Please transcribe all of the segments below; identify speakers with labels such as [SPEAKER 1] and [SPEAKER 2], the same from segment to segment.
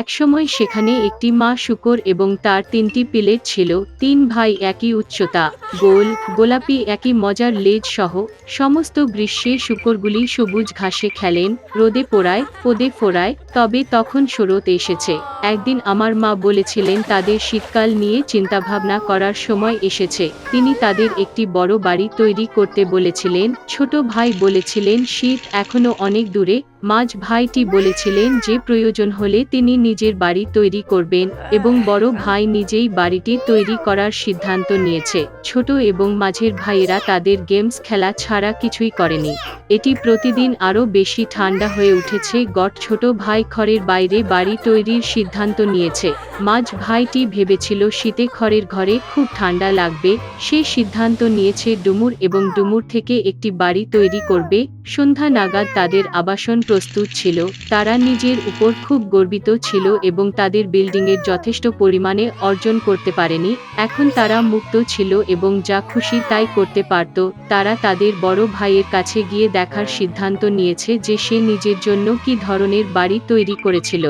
[SPEAKER 1] একসময় সেখানে একটি মা শুকর এবং তার তিনটি পিলেট ছিল, তিন ভাই একই উচ্চতা, গোল, গোলাপি একই মজার লেজ সহ সমস্ত গ্রীষ্মে শুকরগুলি সবুজ ঘাসে খেলেন, রোদে পোড়ায়, পদে ফোড়ায়, তবে তখন শরৎ এসেছে। একদিন আমার মা বলেছিলেন, তাদের শীতকাল নিয়ে চিন্তাভাবনা করার সময় এসেছে। তিনি তাদের একটি বড় বাড়ি তৈরি করতে বলেছিলেন। ছোট ভাই বলেছিলেন, শীত এখনও অনেক দূরে মাঝ ভাইটি বলেছিলেন যে প্রয়োজন হলে তিনি নিজের বাড়ি তৈরি করবেন এবং বড় ভাই নিজেই বাড়িটি তৈরি করার সিদ্ধান্ত নিয়েছে। ছোট এবং মাঝের ভাইয়েরা তাদের গেমস খেলা ছাড়া কিছুই করেনি। এটি প্রতিদিন আরও বেশি ঠান্ডা হয়ে উঠেছে। গট ছোট ভাই খড়ের বাইরে বাড়ি তৈরির সিদ্ধান্ত নিয়েছে। মাঝ ভাইটি ভেবেছিল শীতে খড়ের ঘরে খুব ঠান্ডা লাগবে। সে সিদ্ধান্ত নিয়েছে ডুমুর এবং ডুমুর থেকে একটি বাড়ি তৈরি করবে। সন্ধ্যা নাগাদ তাদের আবাসন প্রস্তুত ছিল, তারা নিজের উপর খুব গর্বিত ছিল এবং তাদের বিল্ডিংয়ের যথেষ্ট পরিমাণে অর্জন করতে পারেনি, এখন তারা মুক্ত ছিল এবং যা খুশি তাই করতে পারত, তারা তাদের বড় ভাইয়ের কাছে গিয়ে দেখার সিদ্ধান্ত নিয়েছে যে সে নিজের জন্য কি ধরনের বাড়ি তৈরি করেছিল।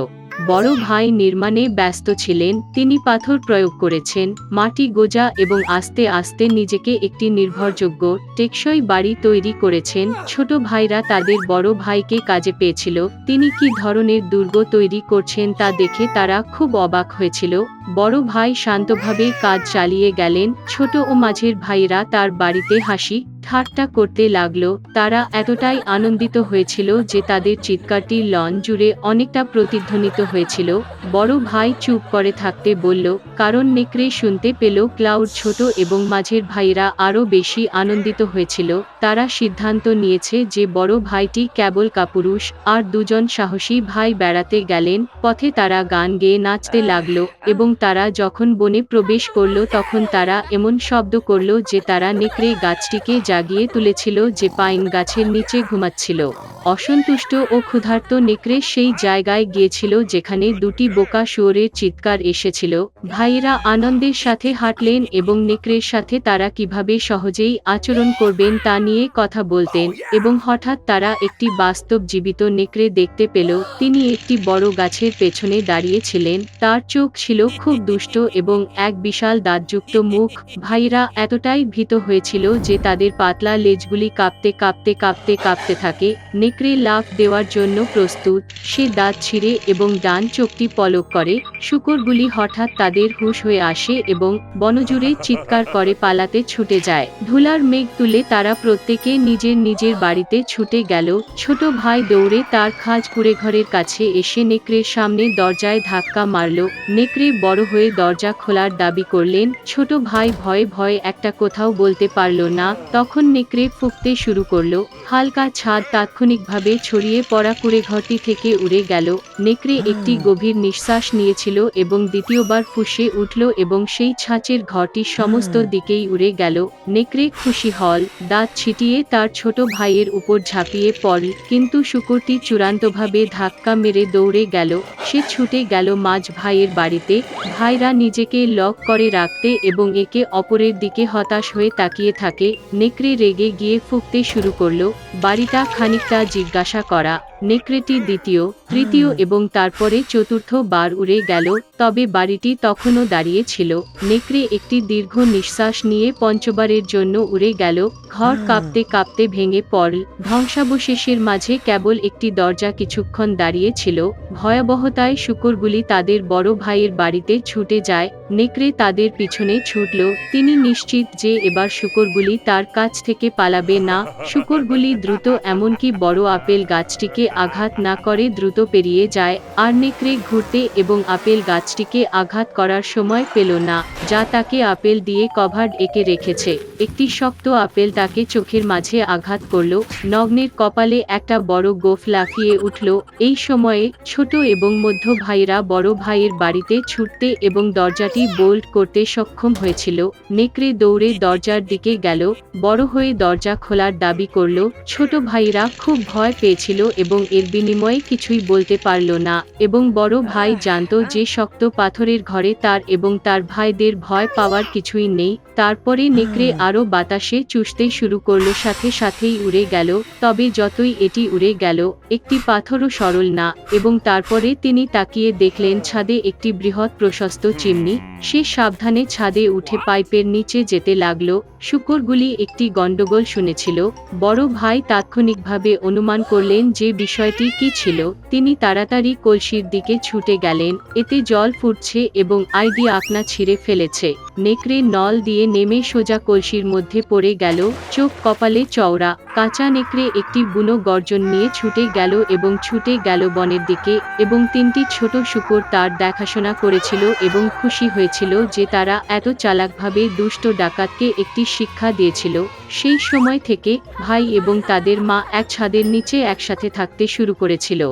[SPEAKER 1] বড় ভাই নির্মাণে ব্যস্ত ছিলেন, তিনি পাথর প্রয়োগ করেছেন, মাটি গোজা এবং আস্তে আস্তে নিজেকে একটি নির্ভরযোগ্য, টেকসই বাড়ি তৈরি করেছেন, ছোট ভাইরা তাদের বড় ভাইকে কাজে পেয়েছিল, তিনি কি ধরনের দুর্গ তৈরি করছেন তা দেখে তারা খুব অবাক হয়েছিল, বড় ভাই শান্তভাবে কাজ চালিয়ে গেলেন, ছোট ও মাঝের ভাইরা তার বাড়িতে হাসি ঠাট্টা করতে লাগল, তারা এতটাই আনন্দিত হয়েছিল যে তাদের চিৎকারটি লন জুড়ে অনেকটা প্রতিধ্বনিত হয়েছিল। বড় ভাই চুপ করে থাকতে বলল, কারণ নেকড়ে শুনতে পেল ক্লাউড ছোট এবং মাঝের ভাইরা আরও বেশি আনন্দিত হয়েছিল। তারা সিদ্ধান্ত নিয়েছে যে বড় ভাইটি কেবল কাপুরুষ আর দুজন সাহসী ভাই বেড়াতে গেলেন, পথে তারা গান গেয়ে নাচতে লাগল এবং তারা যখন বনে প্রবেশ করল তখন তারা এমন শব্দ করল যে তারা নেকড়ে গাছটিকে জাগিয়ে তুলেছিল যে পাইন গাছের নিচে ঘুমাচ্ছিল। অসন্তুষ্ট ও ক্ষুধার্ত নেকড়ে সেই জায়গায় গিয়েছিল যেখানে দুটি বোকা শুয়োরের চিৎকার এসেছিল। ভাইয়েরা আনন্দের সাথে হাঁটলেন এবং নেকড়ের সাথে তারা কীভাবে সহজেই আচরণ করবেন তা নিয়ে কথা বলতেন এবং হঠাৎ তারা একটি বাস্তব জীবিত নেকড়ে দেখতে পেল। তিনি একটি বড় গাছের পেছনে দাঁড়িয়েছিলেন তার চোখ ছিল খুব দুষ্ট এবং এক বিশাল দাঁতযুক্ত মুখ। ভাইরা এতটাই ভীত হয়েছিল যে তাদের পাতলা লেজগুলি কাঁপতে কাঁপতে কাঁপতে কাঁপতে থাকে। নেকড়ে লাফ দেওয়ার জন্য প্রস্তুত। সে দাঁত ছিঁড়ে এবং ডান চোখটি পলক করে। শুকরগুলি হঠাৎ তাদের হুশ হয়ে আসে এবং বনজুড়ে চিৎকার করে পালাতে ছুটে যায়। ধুলার মেঘ তুলে তারা প্রত্যেকে নিজের নিজের বাড়িতে ছুটে গেল। ছোট ভাই দৌড়ে তার খাজ কুড়ে ঘরের কাছে এসে নেকড়ের সামনে দরজায় ধাক্কা মারল। নেকড়ে বড় হয়ে দরজা খোলার দাবি করলেন ছোট ভাই ভয়ে ভয়ে একটা কোথাও বলতে পারল না। তখন নেকড়ে ফুঁকতে শুরু করল। হালকা ছাদ তাৎক্ষণিকভাবে ছড়িয়ে পড়া কুড়ে ঘরটি থেকে উড়ে গেল। নেকড়ে একটি গভীর নিঃশ্বাস নিয়েছিল এবং দ্বিতীয়বার ফুসে উঠল এবং সেই ছাঁচের ঘরটি সমস্ত দিকেই উড়ে গেল। নেকড়ে খুশি হল দাঁত ছিটিয়ে তার ছোট ভাইয়ের উপর ঝাঁপিয়ে পড়ে। কিন্তু শুকুরটি চূড়ান্তভাবে ধাক্কা মেরে দৌড়ে গেল। সে ছুটে গেল মাঝ ভাইয়ের বাড়িতে। ভাইরা নিজেকে লক করে রাখতে এবং একে অপরের দিকে হতাশ হয়ে তাকিয়ে থাকে। নেকড়ে রেগে গিয়ে ফুঁকতে শুরু করল। বাড়িটা খানিকটা জিজ্ঞাসা করা নেকড়েটি দ্বিতীয় তৃতীয় এবং তারপরে চতুর্থ বার উড়ে গেল তবে বাড়িটি তখনও দাঁড়িয়ে ছিল। নেকড়ে একটি দীর্ঘ নিঃশ্বাস নিয়ে পঞ্চবারের জন্য উড়ে গেল ঘর কাঁপতে কাঁপতে ভেঙে পড়ল। ধ্বংসাবশেষের মাঝে কেবল একটি দরজা কিছুক্ষণ দাঁড়িয়ে ছিল। ভয়াবহতায় শুকরগুলি তাদের বড় ভাইয়ের বাড়িতে ছুটে যায় নেকড়ে তাদের পিছনে ছুটল, তিনি নিশ্চিত যে এবার শুকরগুলি তার কাছ থেকে পালাবে না, শুকরগুলি দ্রুত এমনকি বড় আপেল গাছটিকে আঘাত না করে দ্রুত পেরিয়ে যায়, আর নেকড়ে ঘুরতে এবং আপেল গাছটিকে আঘাত করার সময় পেল না, যা তাকে আপেল দিয়ে কভার্ড এঁকে রেখেছে, একটি শক্ত আপেল তাকে চোখের মাঝে আঘাত করল, নগ্নের কপালে একটা বড় গোফ লাফিয়ে উঠল, এই সময়ে ছোট এবং মধ্য ভাইরা বড় ভাইয়ের বাড়িতে ছুটতে এবং দরজাটি বোল্ড করতে সক্ষম হয়েছিল। নেকড়ে দৌড়ে দরজার দিকে গেল, বড় হয়ে দরজা খোলার দাবি করল, ছোট ভাইরা খুব ভয় পেয়েছিল এবং এর বিনিময়ে কিছুই বলতে পারল না। এবং বড় ভাই জানত যে শক্ত পাথরের ঘরে তার এবং তার ভাইদের ভয় পাওয়ার কিছুই নেই। তারপরে নেকড়ে আরও বাতাসে চুষতে শুরু করল সাথে সাথেই উড়ে গেল। তবে যতই এটি উড়ে গেল একটি পাথরও সরল না এবং তারপরে তিনি তাকিয়ে দেখলেন ছাদে একটি বৃহৎ প্রশস্ত চিমনি। সে সাবধানে ছাদে উঠে পাইপের নিচে যেতে লাগল। শুকরগুলি একটি গণ্ডগোল শুনেছিল। বড় ভাই তাৎক্ষণিকভাবে অনুমান করলেন যে বিষয়টি কি ছিল। তিনি তাড়াতাড়ি কলসির দিকে ছুটে গেলেন। এতে জল ফুটছে এবং আইডি আপনা ছিঁড়ে ফেলেছে। নেকড়ে নল দিয়ে নেমে সোজা কলসির মধ্যে পড়ে গেল, চোখ কপালে চওড়া, কাঁচা নেকড়ে একটি বুনো গর্জন নিয়ে ছুটে গেল এবং ছুটে গেল বনের দিকে এবং তিনটি ছোট শুকর তার দেখাশোনা করেছিল এবং খুশি হয়েছিল যে তারা এত চালাকভাবে দুষ্ট ডাকাতকে একটি শিক্ষা দিয়েছিল। সেই সময় থেকে ভাই এবং তাদের মা এক ছাদের নিচে একসাথে থাকতে শুরু করেছিল।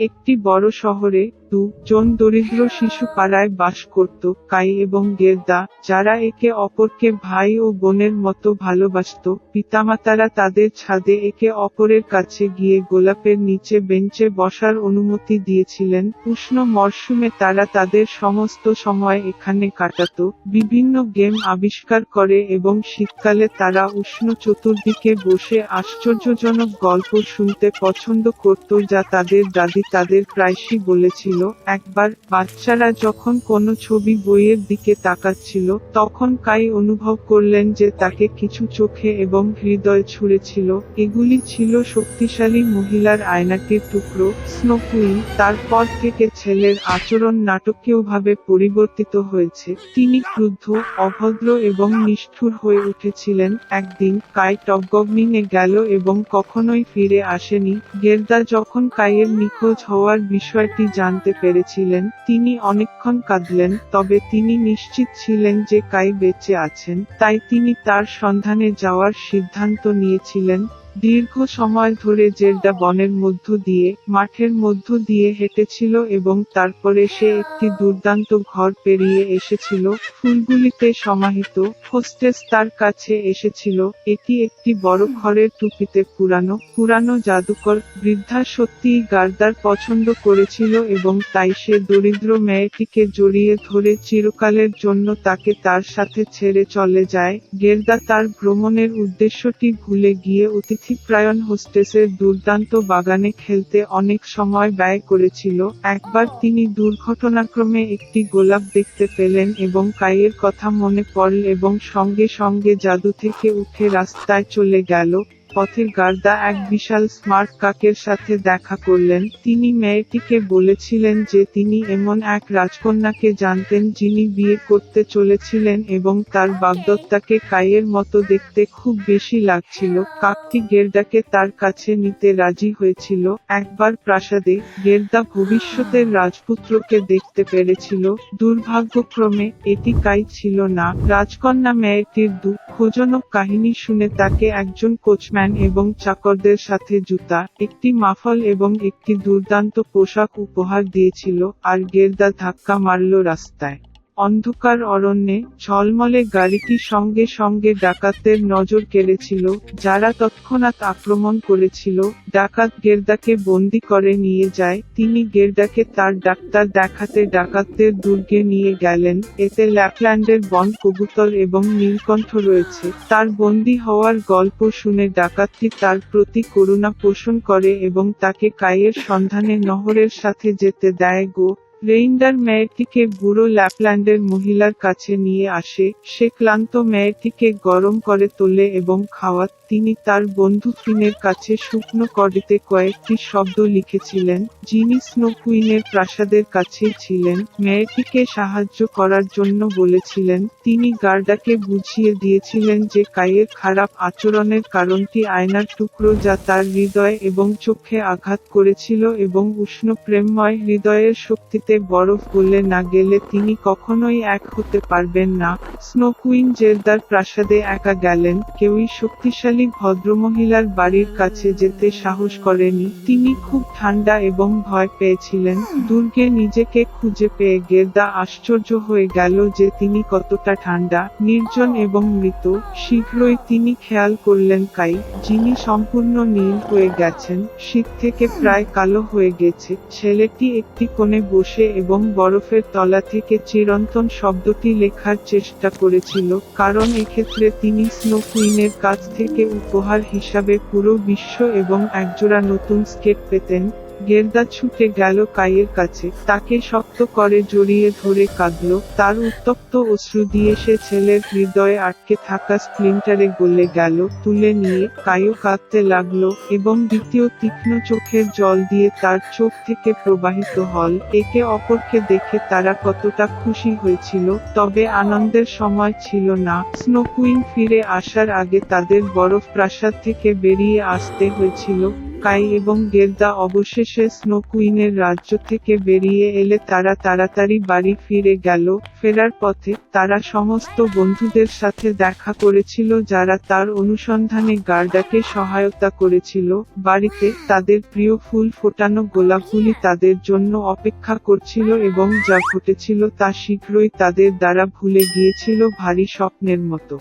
[SPEAKER 2] একটি বড় শহরে দুজন দরিদ্র শিশু পাড়ায় বাস করত, কাই এবং গেরদা, যারা একে অপরকে ভাই ও বোনের মতো ভালোবাসত। পিতামাতারা তাদের ছাদে একে অপরের কাছে গিয়ে গোলাপের নিচে বেঞ্চে বসার অনুমতি দিয়েছিলেন। উষ্ণ মরশুমে তারা তাদের সমস্ত সময় এখানে কাটাতো। বিভিন্ন গেম আবিষ্কার করে এবং শীতকালে তারা উষ্ণ চতুর্দিকে বসে আশ্চর্যজনক গল্প শুনতে পছন্দ করত, যা তাদের দাদি তাদের প্রায়শই বলেছিল, একবার বাচ্চারা যখন কোনো ছবি বইয়ের দিকে তাকাচ্ছিল, তখন কাই অনুভব করলেন যে তাকে কিছু চোখে এবং হৃদয় ছুঁড়েছিল। এগুলি ছিল শক্তিশালী মহিলার আয়নাটির টুকরো স্নোকুইন তারপর থেকে ছেলের আচরণ নাটকীয়ভাবে পরিবর্তিত হয়েছে। তিনি ক্রুদ্ধ, অভদ্র এবং নিষ্ঠুর হয়ে উঠেছিলেন। একদিন কাই টগগগনিনে গেল এবং কখনোই ফিরে আসেনি। গেরদা যখন কাইয়ের নিখোঁজ হওয়ার বিষয়টি জানতে পেরেছিলেন, তিনি অনেকক্ষণ কাঁদলেন, তবে তিনি নিশ্চিত ছিলেন যে কাই বেঁচে আছেন, তাই তিনি তার সন্ধানে যাওয়ার সিদ্ধান্ত নিয়েছিলেন। দীর্ঘ সময় ধরে জেরডা বনের মধ্য দিয়ে, মাঠের মধ্য দিয়ে হেঁটেছিল এবং তারপরে সে একটি দুর্দান্ত ঘর পেরিয়ে এসেছিল, ফুলগুলিতে সমাহিত, হোস্টেস তার কাছে এসেছিল, এটি একটি বড় ঘরের টুপিতে পুরানো পুরানো জাদুকর, বৃদ্ধা সত্যিই গার্দার পছন্দ করেছিল এবং তাই সে দরিদ্র মেয়েটিকে জড়িয়ে ধরে চিরকালের জন্য তাকে তার সাথে ছেড়ে চলে যায়। গেরদা তার ভ্রমণের উদ্দেশ্যটি ভুলে গিয়ে অতিথিপ্রায়ণ হোস্টেসের দুর্দান্ত বাগানে খেলতে অনেক সময় ব্যয় করেছিল, একবার তিনি দুর্ঘটনাক্রমে একটি গোলাপ দেখতে পেলেন এবং কাইয়ের কথা মনে পড়ল এবং সঙ্গে সঙ্গে জাদু থেকে উঠে রাস্তায় চলে গেল। পথের গার্দা এক বিশাল স্মার্ট কাকের সাথে দেখা করলেন। তিনি মেয়েটিকে বলেছিলেন যে তিনি এমন এক রাজকন্যাকে জানতেন যিনি বিয়ে করতে চলেছিলেন এবং তার বাগদত্তাকে কাইয়ের মতো দেখতে খুব বেশি লাগছিল। কাকটি গেরদাকে তার কাছে নিতে রাজি হয়েছিল। একবার প্রাসাদে গেরদা ভবিষ্যতের রাজপুত্রকে দেখতে পেরেছিল। দুর্ভাগ্যক্রমে এটি কাই ছিল না। রাজকন্যা মেয়েটির দুঃখজনক কাহিনী শুনে তাকে একজন কোচম্যান এবং চাকরদের সাথে জুতা, একটি মাফল এবং একটি দুর্দান্ত পোশাক উপহার দিয়েছিল আর গেরদা ধাক্কা মারল রাস্তায়। অন্ধকার অরণ্যে ঝলমলে গাড়িটি সঙ্গে সঙ্গে ডাকাতদের নজর কেড়েছিল, যারা তৎক্ষণাৎ আক্রমণ করেছিল। ডাকাত গেরদাকে বন্দি করে নিয়ে যায়, তিনি গেরদাকে তার ডাক্তার দেখাতে ডাকাতদের দুর্গে নিয়ে গেলেন। এতে ল্যাপল্যান্ডের বন কবুতর এবং নীলকণ্ঠ রয়েছে। তার বন্দি হওয়ার গল্প শুনে ডাকাতটি তার প্রতি করুণা পোষণ করে এবং তাকে কায়ের সন্ধানে নহরের সাথে যেতে দেয় গো। রেইন্ডার মেয়েটিকে বুড়ো ল্যাপল্যান্ডের মহিলার কাছে নিয়ে আসে, সে ক্লান্ত মেয়েটিকে গরম করে তোলে এবং খাওয়াত তিনি তার বন্ধু ফিনের কাছে শুকনো কডিতে কয়েকটি শব্দ লিখেছিলেন, যিনি স্নো কুইনের প্রাসাদের কাছেই ছিলেন, মেয়েটিকে সাহায্য করার জন্য বলেছিলেন, তিনি গার্ডাকে বুঝিয়ে দিয়েছিলেন যে কায়ের খারাপ আচরণের কারণটি আয়নার টুকরো যা তার হৃদয় এবং চোখে আঘাত করেছিল এবং উষ্ণ প্রেমময় হৃদয়ের শক্তিতে বরফ গলে না গেলে তিনি কখনোই এক হতে পারবেন না। স্নো কুইন জেরদার প্রাসাদে একা গেলেন, কেউই শক্তিশালী ভদ্রমহিলার বাড়ির কাছে যেতে সাহস করেনি। তিনি খুব ঠান্ডা এবং ভয় পেয়েছিলেন। দুর্গে নিজেকে খুঁজে পেয়ে গেরদা আশ্চর্য হয়ে গেল যে তিনি কতটা ঠান্ডা, নির্জন এবং মৃত। শীঘ্রই তিনি খেয়াল করলেন কাই, যিনি সম্পূর্ণ নীল হয়ে গেছেন। শীত থেকে প্রায় কালো হয়ে গেছে। ছেলেটি একটি কোণে বসে বসে এবং বরফের তলা থেকে চিরন্তন শব্দটি লেখার চেষ্টা করেছিল, কারণ এক্ষেত্রে তিনি স্নো কুইনের কাছ থেকে উপহার হিসাবে পুরো বিশ্ব এবং একজোড়া নতুন স্কেট পেতেন। গেরদা ছুটে গেল কাইয়ের কাছে। তাকে শক্ত করে জড়িয়ে ধরে কাঁদল। তার উত্তপ্ত অশ্রু দিয়ে সে ছেলের হৃদয়ে আটকে থাকা স্প্লিন্টারে গলে গেল। তুলে নিয়ে কায়ও কাঁদতে লাগল এবং দ্বিতীয় তীক্ষ্ণ চোখের জল দিয়ে তার চোখ থেকে প্রবাহিত হল। একে অপরকে দেখে তারা কতটা খুশি হয়েছিল, তবে আনন্দের সময় ছিল না। স্নো কুইন ফিরে আসার আগে তাদের বরফ প্রাসাদ থেকে বেরিয়ে আসতে হয়েছিল। কাই এবং গেরদা অবশেষে স্নো কুইনের রাজ্য থেকে বেরিয়ে এলে তারা তাড়াতাড়ি বাড়ি ফিরে গেল। ফেরার পথে তারা সমস্ত বন্ধুদের সাথে দেখা করেছিল যারা তার অনুসন্ধানে গার্ডাকে সহায়তা করেছিল। বাড়িতে তাদের প্রিয় ফুল ফোটানো গোলাপগুলি তাদের জন্য অপেক্ষা করছিল এবং যা ঘটেছিল তা শীঘ্রই তাদের দ্বারা ভুলে গিয়েছিল ভারী স্বপ্নের মতো।